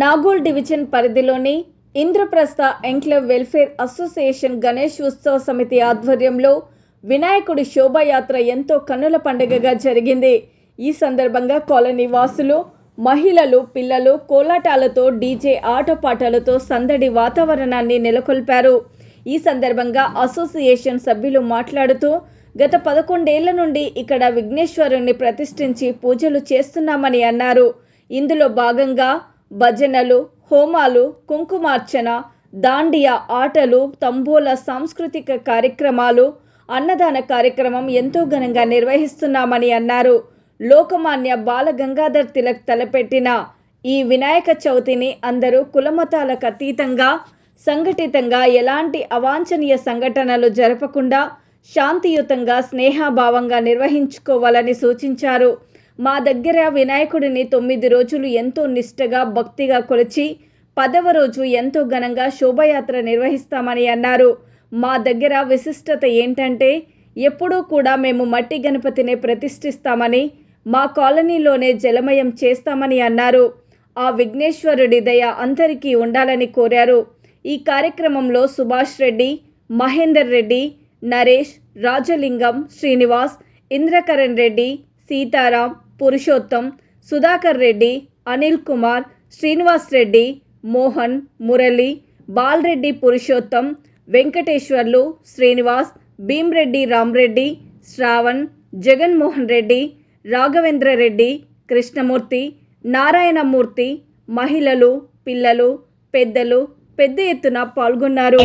Nagole division పరిధిలోని Indraprastha enclave welfare association Ganesh ఉత్సవ సమితి ఆధ్వర్యంలో వినాయకుడి శోభాయాత్ర ఎంతో కన్నుల పండుగగా జరిగింది. ఈ సందర్భంగా కాలనీ వాసులు మహిళలు పిల్లలు కోలాటాలతో డీజే ఆటపాటలతో సందడి వాతావరణాన్ని నెలకొల్పారు. ఈ సందర్భంగా అసోసియేషన్ సభ్యులు మాట్లాడుతూ గత పదకొండేళ్ళ నుండి ఇక్కడ విఘ్నేశ్వరుణ్ణి ప్రతిష్ఠించి పూజలు చేస్తున్నామని అన్నారు. ఇందులో భాగంగా భజనలు హోమాలు కుంకుమార్చన దాండియా ఆటలు తంబోల సాంస్కృతిక కార్యక్రమాలు అన్నదాన కార్యక్రమం ఎంతో ఘనంగా నిర్వహిస్తున్నామని అన్నారు. లోకమాన్య బాల గంగాధర్ తిలక్ తలపెట్టిన ఈ వినాయక చవితిని అందరూ కులమతాలకు అతీతంగా సంఘటితంగా ఎలాంటి అవాంఛనీయ సంఘటనలు జరపకుండా శాంతియుతంగా స్నేహభావంగా నిర్వహించుకోవాలని సూచించారు. మా దగ్గర వినాయకుడిని తొమ్మిది రోజులు ఎంతో నిష్టగా భక్తిగా కొలిచి పదవ రోజు ఎంతో ఘనంగా శోభయాత్ర నిర్వహిస్తామని అన్నారు. మా దగ్గర విశిష్టత ఏంటంటే ఎప్పుడూ కూడా మేము మట్టి గణపతిని ప్రతిష్ఠిస్తామని మా కాలనీలోనే జలమయం చేస్తామని అన్నారు. ఆ విఘ్నేశ్వరుడి దయ అందరికీ ఉండాలని కోరారు. ఈ కార్యక్రమంలో సుభాష్ రెడ్డి మహేందర్ రెడ్డి నరేష్ రాజలింగం శ్రీనివాస్ ఇంద్రకరణ్ రెడ్డి సీతారాం పురుషోత్తం సుధాకర్ రెడ్డి అనిల్ కుమార్ శ్రీనివాస్ రెడ్డి మోహన్ మురళి బాల్రెడ్డి పురుషోత్తం వెంకటేశ్వర్లు శ్రీనివాస్ భీమ్రెడ్డి రామ్రెడ్డి శ్రావణ్ జగన్మోహన్ రెడ్డి రాఘవేంద్ర రెడ్డి కృష్ణమూర్తి నారాయణమూర్తి మహిళలు పిల్లలు పెద్దలు పెద్ద ఎత్తున పాల్గొన్నారు.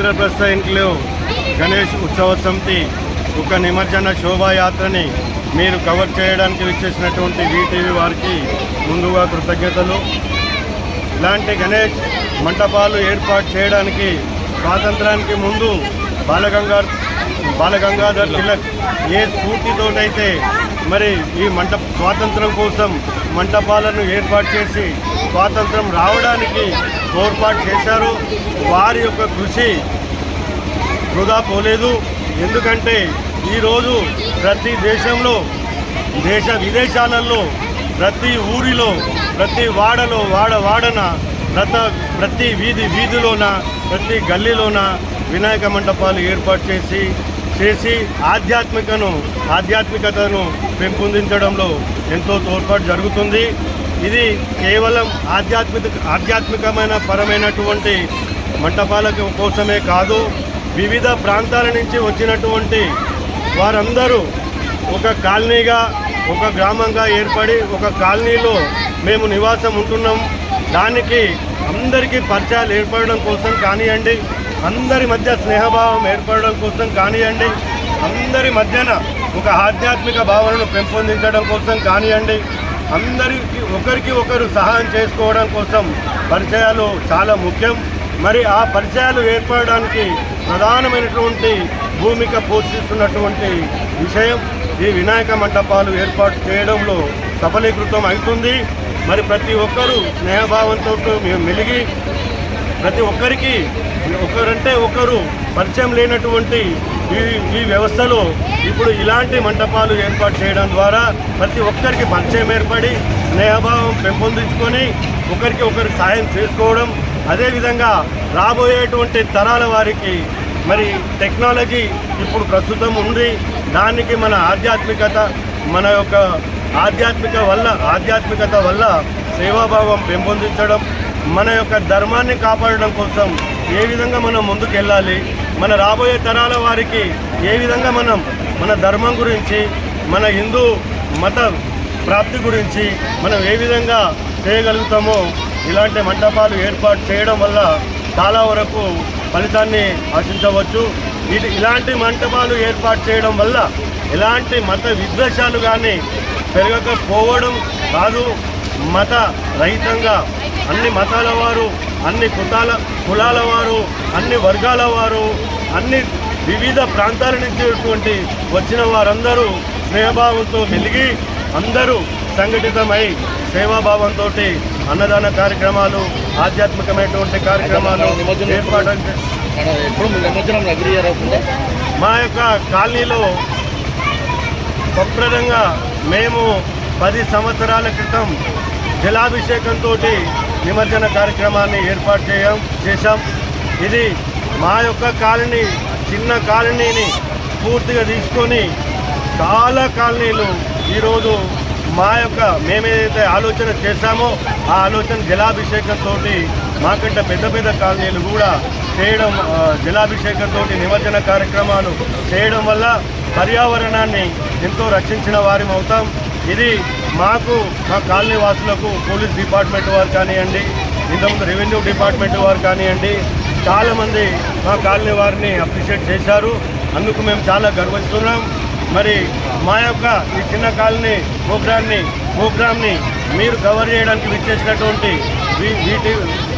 ఇంద్రప్రస్థ ఇంట్లో గణేష్ ఉత్సవ సమితి ఒక నిమజ్జన శోభాయాత్రని మీరు కవర్ చేయడానికి విచ్చేసినటువంటి వీటీవీ వారికి ముందుగా కృతజ్ఞతలు. ఇలాంటి గణేష్ మంటపాలు ఏర్పాటు చేయడానికి స్వాతంత్రానికి ముందు బాలగంగా బాలగంగాధర్ తిలక్ ఏ స్ఫూర్తితోనైతే మరి ఈ మంట స్వాతంత్రం కోసం మంటపాలను ఏర్పాటు చేసి స్వాతంత్రం రావడానికి తోడ్పాటు చేశారు. వారి యొక్క కృషి వృధా పోలేదు. ఎందుకంటే ఈరోజు ప్రతి దేశంలో దేశ విదేశాలలో ప్రతి ఊరిలో ప్రతి వాడలో వాడ వాడన ప్రత ప్రతి వీధి వీధిలోన ప్రతి గల్లీలోన వినాయక మంటపాలు ఏర్పాటు చేసి చేసి ఆధ్యాత్మికను ఆధ్యాత్మికతను పెంపొందించడంలో ఎంతో తోడ్పాటు జరుగుతుంది. ఇది కేవలం ఆధ్యాత్మిక ఆధ్యాత్మికమైన పరమైనటువంటి మంటపాల కోసమే కాదు వివిధ ప్రాంతాల నుంచి వచ్చినటువంటి వారందరూ ఒక కాలనీగా ఒక గ్రామంగా ఏర్పడి ఒక కాలనీలో మేము నివాసం ఉంటున్నాం. దానికి అందరికీ పరిచయాలు ఏర్పడడం కోసం కానివ్వండి అందరి మధ్య స్నేహభావం ఏర్పడడం కోసం కానివ్వండి అందరి మధ్యన ఒక ఆధ్యాత్మిక భావనను పెంపొందించడం కోసం కానివ్వండి అందరికి ఒకరికి ఒకరు సహాయం చేసుకోవడం కోసం పరిచయాలు చాలా ముఖ్యం. మరి ఆ పరిచయాలు ఏర్పడడానికి ప్రధానమైనటువంటి భూమిక పోషిస్తున్నటువంటి విషయం ఈ వినాయక మంటపాలు ఏర్పాటు చేయడంలో సఫలీకృతం అవుతుంది. మరి ప్రతి ఒక్కరూ స్నేహభావంతో మేము మెలిగి ప్రతి ఒక్కరికి ఒకరంటే ఒకరు పరిచయం లేనటువంటి ఈ ఈ వ్యవస్థలో ఇప్పుడు ఇలాంటి మంటపాలు ఏర్పాటు చేయడం ద్వారా ప్రతి ఒక్కరికి పరిచయం ఏర్పడి స్నేహభావం పెంపొందించుకొని ఒకరికి ఒకరికి సాయం చేసుకోవడం అదేవిధంగా రాబోయేటువంటి తరాల వారికి మరి టెక్నాలజీ ఇప్పుడు ప్రస్తుతం ఉంది. దానికి మన ఆధ్యాత్మికత మన యొక్క ఆధ్యాత్మిక వల్ల ఆధ్యాత్మికత వల్ల సేవాభావం పెంపొందించడం మన యొక్క ధర్మాన్ని కాపాడడం కోసం ఏ విధంగా మనం ముందుకెళ్ళాలి మన రాబోయే తరాల వారికి ఏ విధంగా మనం మన ధర్మం గురించి మన హిందూ మత ప్రాప్తి గురించి మనం ఏ విధంగా చేయగలుగుతామో ఇలాంటి మంటపాలు ఏర్పాటు చేయడం వల్ల చాలా వరకు ఫలితాన్ని ఆశించవచ్చు. ఇది ఇలాంటి మంటపాలు ఏర్పాటు చేయడం వల్ల ఎలాంటి మత విద్వేషాలు కానీ పెరగకపోవడం కాదు. మత రహితంగా అన్ని మతాల వారు అన్ని కుతాల కులాల వారు అన్ని వర్గాల వారు అన్ని వివిధ ప్రాంతాల నుంచి వచ్చిన వారందరూ స్నేహభావంతో మెలిగి అందరూ సంఘటితమై సేవాభావంతో అన్నదాన కార్యక్రమాలు ఆధ్యాత్మికమైనటువంటి కార్యక్రమాలు ఏర్పాటు మా యొక్క కాలనీలో ప్రప్రదంగా మేము పది సంవత్సరాల క్రితం జలాభిషేకంతో నిమజ్జన కార్యక్రమాన్ని ఏర్పాటు చేయం చేశాం. ఇది మా యొక్క కాలనీ చిన్న కాలనీని పూర్తిగా తీసుకొని చాలా కాలనీలు ఈరోజు మా యొక్క మేమేదైతే ఆలోచన చేశామో ఆ ఆలోచన జలాభిషేకంతో మాకంటే పెద్ద పెద్ద కాలనీలు కూడా చేయడం జలాభిషేకంతో నిమజ్జన కార్యక్రమాలు చేయడం వల్ల పర్యావరణాన్ని ఎంతో రక్షించిన వారం అవుతాం ఇది మాకు మా కాలనీ వాసులకు పోలీస్ డిపార్ట్మెంట్ వారు కానివ్వండి ఇంతకుముందు రెవెన్యూ డిపార్ట్మెంట్ వారు కానివ్వండి చాలామంది మా కాలనీ వారిని అప్రిషియేట్ చేశారు. అందుకు మేము చాలా గర్విస్తున్నాం. మరి మా యొక్క ఈ చిన్న కాలనీ ప్రోగ్రామ్ని ప్రోగ్రామ్ని మీరు కవర్ చేయడానికి విచ్చేసినటువంటి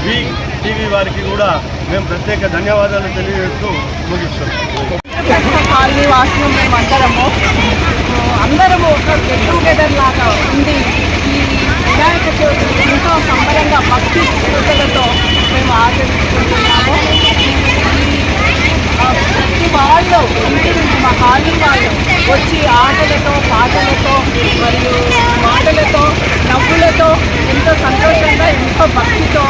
వి టీవీ వారికి కూడా మేము ప్రత్యేక ధన్యవాదాలు తెలియజేస్తూ ముగిస్తున్నాం. కాలనీ వాసులు అందరూ ఒక గెట్ టుగెదర్ లాగా ఉంది ఈ వినాయక చవితి ఎంతో సంబరంగా భక్తి శ్రద్ధలతో మేము ఆచరించుకుంటున్నాము ప్రతి వాళ్ళు ఇంటి నుంచి మా కాలనీ వాళ్ళు వచ్చి ఆటలతో పాటలతో మరియు మాటలతో నవ్వులతో ఎంతో సంతోషంగా ఎంతో భక్తితో